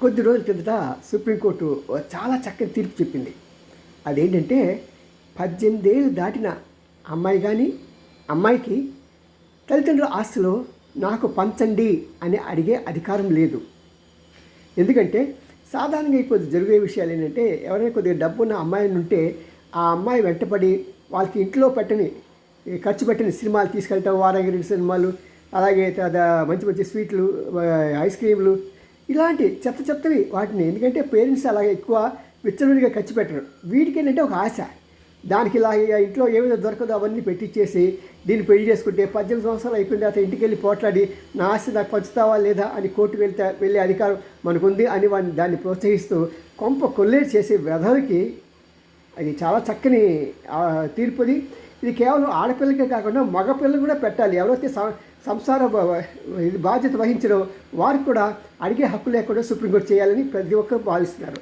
కొద్ది రోజుల కిందట సుప్రీంకోర్టు చాలా చక్కని తీర్పు చెప్పింది. అదేంటంటే పద్దెనిమిది ఏళ్ళు దాటిన అమ్మాయి కానీ అమ్మాయికి తల్లిదండ్రుల ఆస్తిలో నాకు పంచండి అని అడిగే అధికారం లేదు. ఎందుకంటే సాధారణంగా ఇప్పుడు జరిగే విషయాలు ఏంటంటే ఎవరైనా కొద్దిగా డబ్బున్న అమ్మాయిని ఉంటే ఆ అమ్మాయి వెంటపడి వాళ్ళకి ఇంట్లో పెట్టని ఖర్చు పెట్టని సినిమాలు తీసుకెళ్ళటం వారానికి రెండు సినిమాలు అలాగే మంచి మంచి స్వీట్లు ఐస్ క్రీమ్లు ఇలాంటి చెత్త చెత్తవి వాటిని ఎందుకంటే పేరెంట్స్ అలాగే ఎక్కువ విచ్చలవిడిగా ఖర్చు పెట్టరు. వీటికి ఏంటంటే ఒక ఆశ. దానికి ఇలా ఇంట్లో ఏమైనా దొరకదో అవన్నీ పెట్టించేసి దీన్ని పెళ్ళి చేసుకుంటే పద్దెనిమిది సంవత్సరాలు అయిపోయిన తర్వాత ఇంటికి వెళ్ళి పోట్లాడి నా ఆస్తి నాకు పంచుతావా లేదా అని కోర్టుకు వెళ్తే వెళ్ళే అధికారం మనకుంది అని వాడిని దాన్ని ప్రోత్సహిస్తూ కొంప కొల్లేరు చేసే వ్యధలకి అది చాలా చక్కని తీర్పుది. ఇది కేవలం ఆడపిల్లకే కాకుండా మగపిల్లలు కూడా పెట్టాలి. ఎవరైతే సం- సంసార బాధ్యత వహించడో వారికి కూడా అడిగే హక్కు లేకుండా సుప్రీంకోర్టు చేయాలని ప్రతి ఒక్కరు భావిస్తున్నారు.